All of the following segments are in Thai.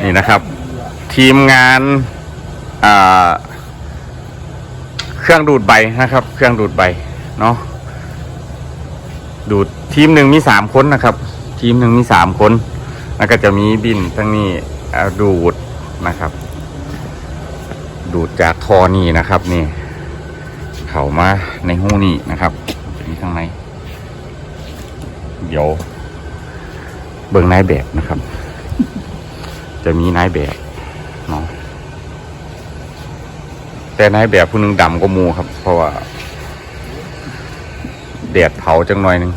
นี่นะครับ ทีมงานเครื่องดูดใบนะครับ เครื่องดูดใบเนาะดูดทีมหนึ่งมีสามคนนะครับ ทีมหนึ่งมีสามคนแล้วก็จะมีบินทั้งนี้ดูดนะครับ ดูดจากทอนี่นะครับนี่เข้ามาในหูนี่นะครับจะมีข้างในเดี๋ยวเบิ่งนายแบบนะครับ จะมีนายแบบเนาะแต่นายแบบผู้หนึงดำก็มูครับ เพราะว่าแดดเผาจังหน่อยหนึง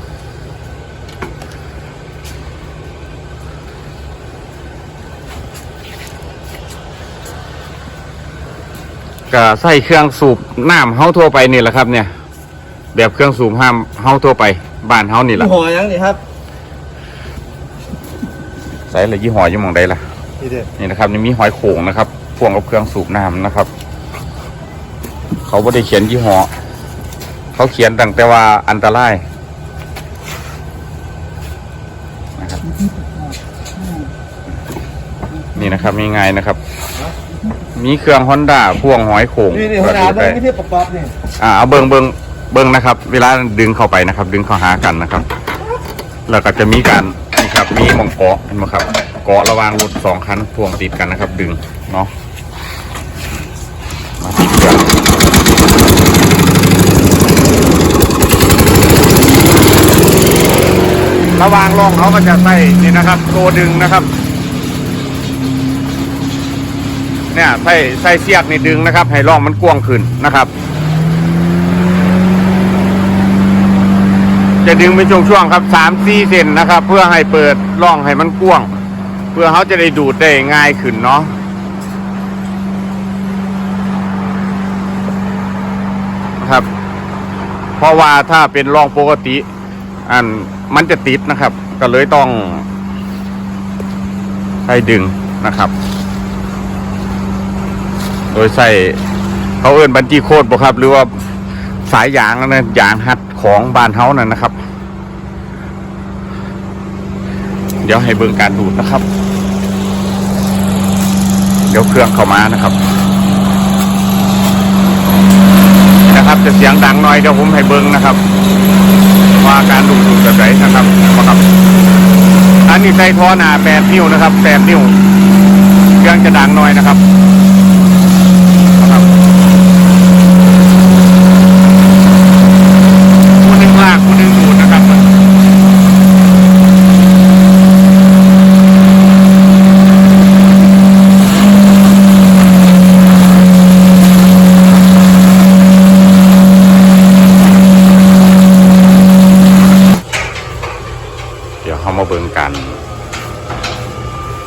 ก็ใส่เครื่องสูบน้ำเฮาทั่วไปนี่แหละครับ เนี่ย แบบเครื่องสูบห้ามเฮาทั่วไป บ้านเฮานี่แหละหัวยังนี่ครับ ใส่เลยยี่ห้อยี่หมองใดล่ะ นี่เด็ดนี่นะครับนี่มีหอยโข่งนะครับพ่วงกับเครื่องสูบน้ำนะครับ เขาไม่ได้เขียนยี่ห้อเขาเขียนตั้งแต่ว่าอันตรายนะครับ นี่นะครับมีไงายนะครับ มีเครื่องฮอนด้าพ่วงหอยโข่งนี่นี่หัวหน้าเบิ้งไม่ใช่ประกอบนี่อ่าเอาเบิงเบิงเบิงนะครับ เวลาดึงเข้าไปนะครับ ดึงเข้าหากันนะครับ แล้วก็จะมีการนี่ครับมีหมองเกาะเห็นไหมครับ เกาะระหว่างรถสองคันพ่วงติดกันนะครับ ดึงเนาะมาติดกันระหว่างรองเขาก็จะใส่นี่นะครับ ตัวดึงนะครับ เนี่ยใส่ใส่เสียกนี่ดึงนะครับ ให้ร่องมันกว้างขึ้นนะครับจะดึงเป็นช่วงๆครับสามสี่เซนนะครับ เพื่อให้เปิดร่องให้มันกว้าง พื่อเขาจะได้ดูดได้ง่ายขึ้นเนาะนะครับ เพราะว่าถ้าเป็นรองปกติ อันมันจะติดนะครับ ก็เลยต้องใช้ดึงนะครับ โดยใส่เขาเอื้นบันจีโคดบ่ครับ หรือว่าสายยางนั่นนะยางหัดของบานเฮานั่นนะครับ เดี๋ยวให้เบิ่งการดูดนะครับ เดี๋ยวเครื่องเข้ามานะครับ นะครับจะเสียงดังหน่อยเดี๋ยวผมให้เบิ่งนะครับ ว่าการดูดดูดแบบไหนนะครับนะครับ อันนี้ใส่ท่อหนาแปดนิ้วนะครับแปดนิ้ว เครื่องจะดังหน่อยนะครับนะครับคู่หนึ่งลากคู่หนึ่งดูดนะครับ เดี๋ ยวเข้ามาเบิ่งกัน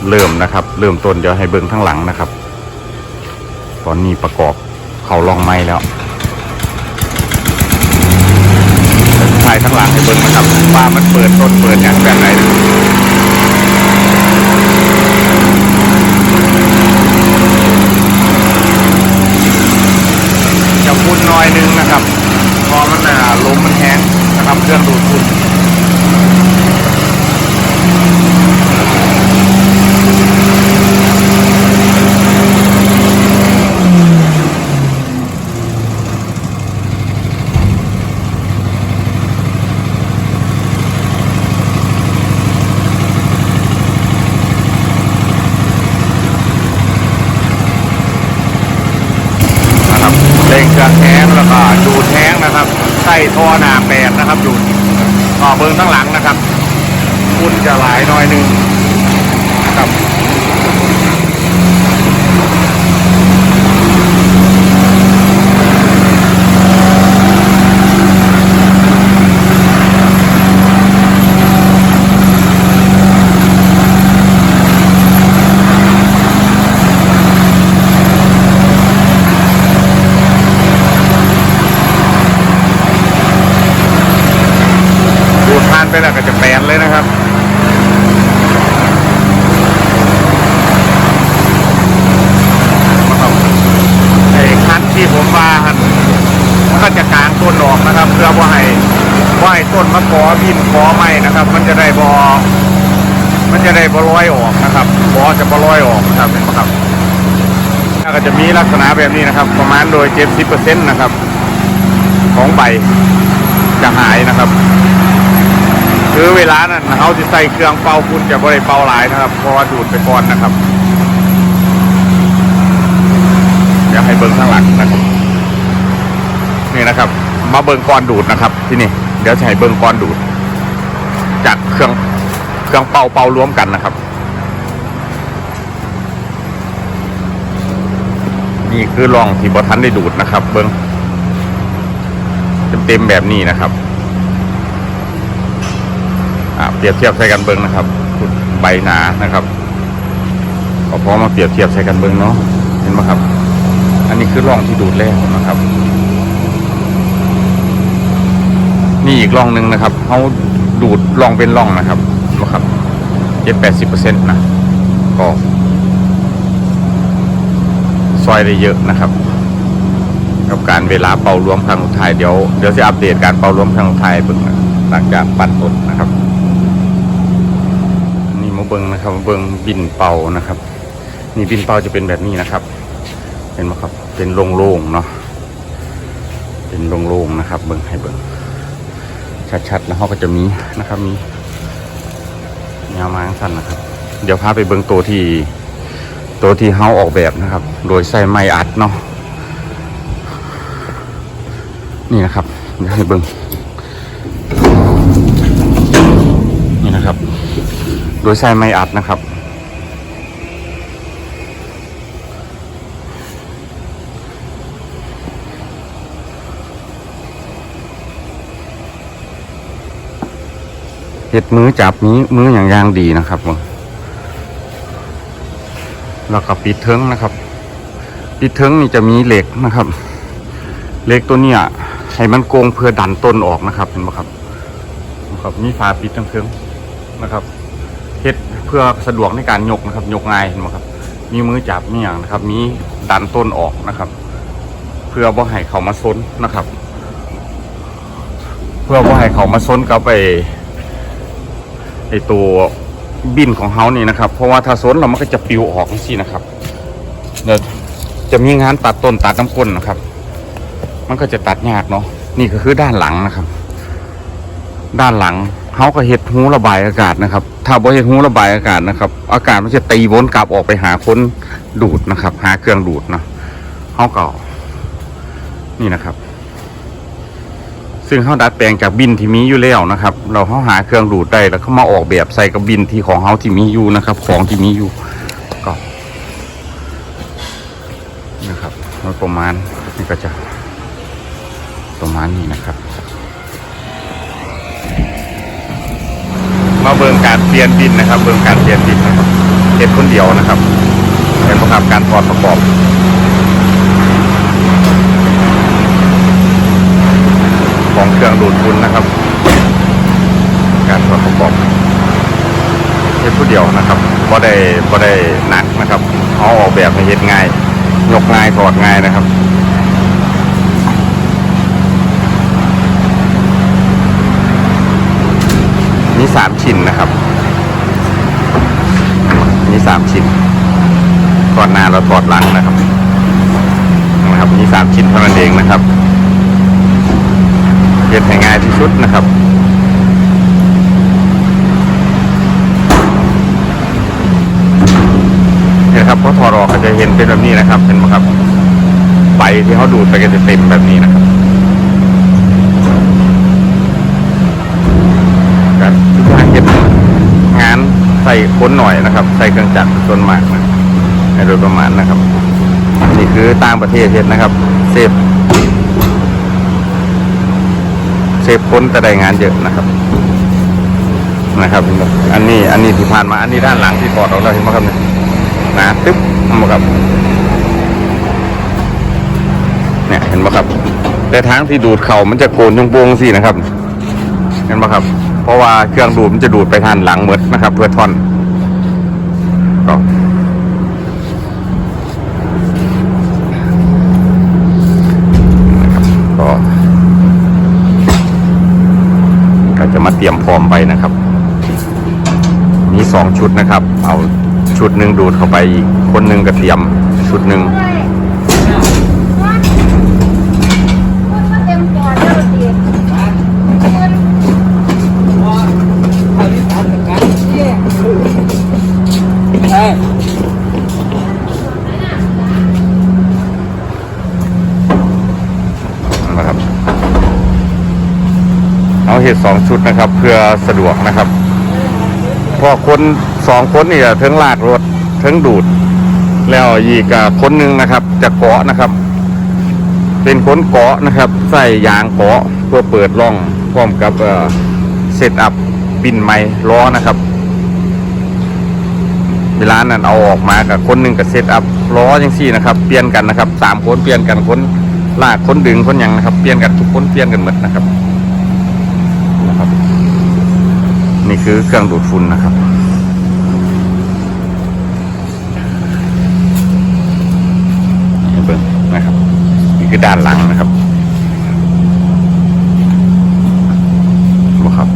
เริ่มนะครับ เริ่มต้นเดี๋ยวให้เบิ่งทั้งหลังนะครับ ตอนนี้ประกอบเขาลองไม้แล้วถ่ายทั้งหลังให้เบิ่งนะครับว่ามันเปิดต้นเปิดอย่างแบบไหนจะพุ่นน้อยนึงนะครับเพอมันอ่าลมมันแห้งนะครับเครื่องดูดฝุ่น นะครับ จะแท้งแล้วก็ดูดแท้งนะครับใส่ท่อนาแปดนะครับดูดต่อเบิ้งข้างหลังนะครับคุณจะหลายน้อยหนึงนะครับ ไปแล้วก็จะแปลนเลยนะครับนะครับไอ้คันที่ผมว่าหันมันก็จะกลางต้นออกนะครับ เพื่อว่าให้ว่าให้ต้นมะกอบินกอไม้นะครับ มันจะได้บอมันจะได้บลอยออกนะครับบอจะบลอยออกนะครับเห็นไหมครับแล้วก็จะมีลักษณะแบบนี้นะครับ ประมาณโดย70%นะครับ ของใบจะหายนะครับ คือเวลานั้นเขาจะใส่เครื่องเป่าคุณจะบริเป่าหลายนะครับ เพราะว่าดูดไปก่อนนะครับอยากให้เบิ้งข้างหลังนะครับ นี่นะครับ มาเบิ้งก้อนดูดนะครับ ที่นี่เดี๋ยวจะให้เบิ้งก้อนดูด จากเครื่องเครื่องเป่าเป่ารวมกันนะครับนี่คือร่องที่บทันได้ดูดนะครับ เบิ้งเต็มๆแบบนี้นะครับ เปรียบเทียบใส่กันเบิ้งนะครับใบหนานะครับก็พอมาเปรียบเทียบใส่กันเบิ้งเนาะเห็นไหมครับ อันนี้คือร่องที่ดูดแรกนะครับ นี่อีกร่องหนึ่งนะครับเขาดูดร่องเป็นร่องนะครับนไหมครับเจ็ดแปดสิบเปอร์เซ็นต์นะก็ซอยได้เยอะนะครับ กับการเวลาเป่ารวมครั้งสุดท้ายเดี๋ยวเดี๋ยวจะอัปเดตการเป่ารวมครั้งสุดท้ายเบิ่งหลังจากปั่นต้นนะครับ เบิ่งนะครับเบิ่งบินเป่านะครับ นี่บินเป่าจะเป็นแบบนี้นะครับ เห็นไหมครับ เป็นโล่งๆเนาะเป็นโล่งๆนะครับ เบิ่งให้เบิ่งชัดๆแล้วเขาก็จะมีนะครับมียาวมาสั้นนะครับ เดี๋ยวพาไปเบิ่งตัวที่ตัวที่เฮาออกแบบนะครับ โดยใส่ไม้อัดเนาะนี่นะครับเดี๋ยวให้เบิ้ง ดยใส่ไม้อัดนะครับ เห็ดมือจับนี้มืออย่างยางดีนะครับผมแล้วก็ปิดเทิงนะครับ ปิดเทิงนี่จะมีเหล็กนะครับเหล็กตัวเนี้ยให้มันโกงเพื่อดันต้นออกนะครับเห็นไหมครับครับมีฝาปิดทั้งเครื่องนะครับ เพื่อสะดวกในการยกนะครับ ยกง่ายเห็นไหมครับ มีมือจับมีอย่างนะครับ มีดันต้นออกนะครับ เพื่อบ่ให้เขามาซนนะครับ เพื่อบ่ให้เขามาซนกับไอไอตัวบินของเฮานี่นะครับ เพราะว่าถ้าซนเรามันก็จะปิวออกนี่นะครับเดี๋ยวจะมีงานตัดต้นตัดน้ำก้นนะครับ มันก็จะตัดยากเนาะนี่ก็คือด้านหลังนะครับ ด้านหลัง เขาก็เห็ดหูระบายอากาศนะครับ ถ้าบ่เห็ดหูระบายอากาศนะครับ อากาศมันจะตีวนกลับออกไปหาคนดูดนะครับ หาเครื่องดูดนะเขาก็นี่นะครับ ซึ่งเขาดัดแปลงจากบินที่มีอยู่แล้วนะครับ เราเขาหาเครื่องดูดได้แล้วเขามาออกแบบใส่กับบินที่ของเขาที่มีอยู่นะครับ ของที่มีอยู่ก็นะครับโดยประมาณนี่ก็จะประมาณนี้นะครับ มาเบิงการเปลี่ยนดินนะครับ เบิงการเปลี่ยนดินนะครับเห็ดคนเดียวนะครับเห็นไหมครับการถอดประกอบของเครื่องดูดฝุ่นนะครับ การถอดประกอบเห็ดผู้เดียวนะครับบ่ได้บ่ได้หนักนะครับเอาออกแบบให้เห็ดง่ายยกง่ายถอดง่ายนะครับ มีสามชิ้นนะครับมีสามชิ้นก่อนหน้าเราถอดหลังนะครับนะครับมีสามชิ้นเท่านั้นเองนะครับเย็ดให้ง่ายที่สุดนะครับเนี่ยครับพอถอดออกก็จะเห็นเป็นแบบนี้นะครับ เห็นไหมครับใบที่เขาดูดไปก็จะเต็มแบบนี้นะครับ กันทุกงานเก็บงานใส่ค้นหน่อยนะครับ ใส่เครื่องจักรส่วนมากนะในโดยประมาณนะครับ นี่คือต่างประเทศเห็นนะครับ เซฟเซฟค้นแต่ได้งานเยอะนะครับ นะครับ อันนี้อันนี้ที่ผ่านมาอันนี้ด้านหลังที่ถอดออกแล้วเห็นไหมครับเนี่ยหนาตึ๊บเห็นไหมครับเนี่ยเห็นไหมครับ แต่ทางที่ดูดเข่ามันจะโกนยงโปงสินะครับ เห็นไหมครับ เพราะว่าเครื่องดูดมันจะดูดไปทางหลังหมดนะครับ เพื่อท่อนก็ก็ก็จะมาเตรียมพร้อมไปนะครับ มีสองชุดนะครับ เอาชุดหนึ่งดูดเข้าไปอีกคนหนึ่งก็เตรียมชุดหนึ่ง เห็ดสองชุดนะครับ เพื่อสะดวกนะครับพราะคนสองคนนี่เทั้งลากรถทั้งดูด แล้วอีกคนหนึ่งนะครับ จะเกาะนะครับ เป็นคนเกาะนะครับ ใส่ยางเกาะเพื่อเปิดร่องพร้อมกับเซตอัพบินไม้ล้อนะครับ เวลานั้นเอาออกมากับคนหนึ่งกับเซตอัพล้อยังสี่นะครับ เปลี่ยนกันนะครับสามคนเปลี่ยนกันคนลากคนดึงคนยังนะครับ เปลี่ยนกันทุกคนเปลี่ยนกันหมดนะครับ นะครับ นี่คือเครื่องดูดฝุ่นนะครับให้เบิ่งนะครับ นี่คือด้านหลังนะครับบ่ครับ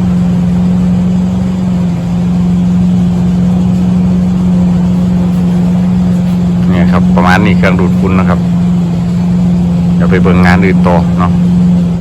เนี่ยครับ ประมาณนี้เครื่องดูดฝุ่นนะครับ เดี๋ยวไปเบิ่งงานอื่นต่อเนาะ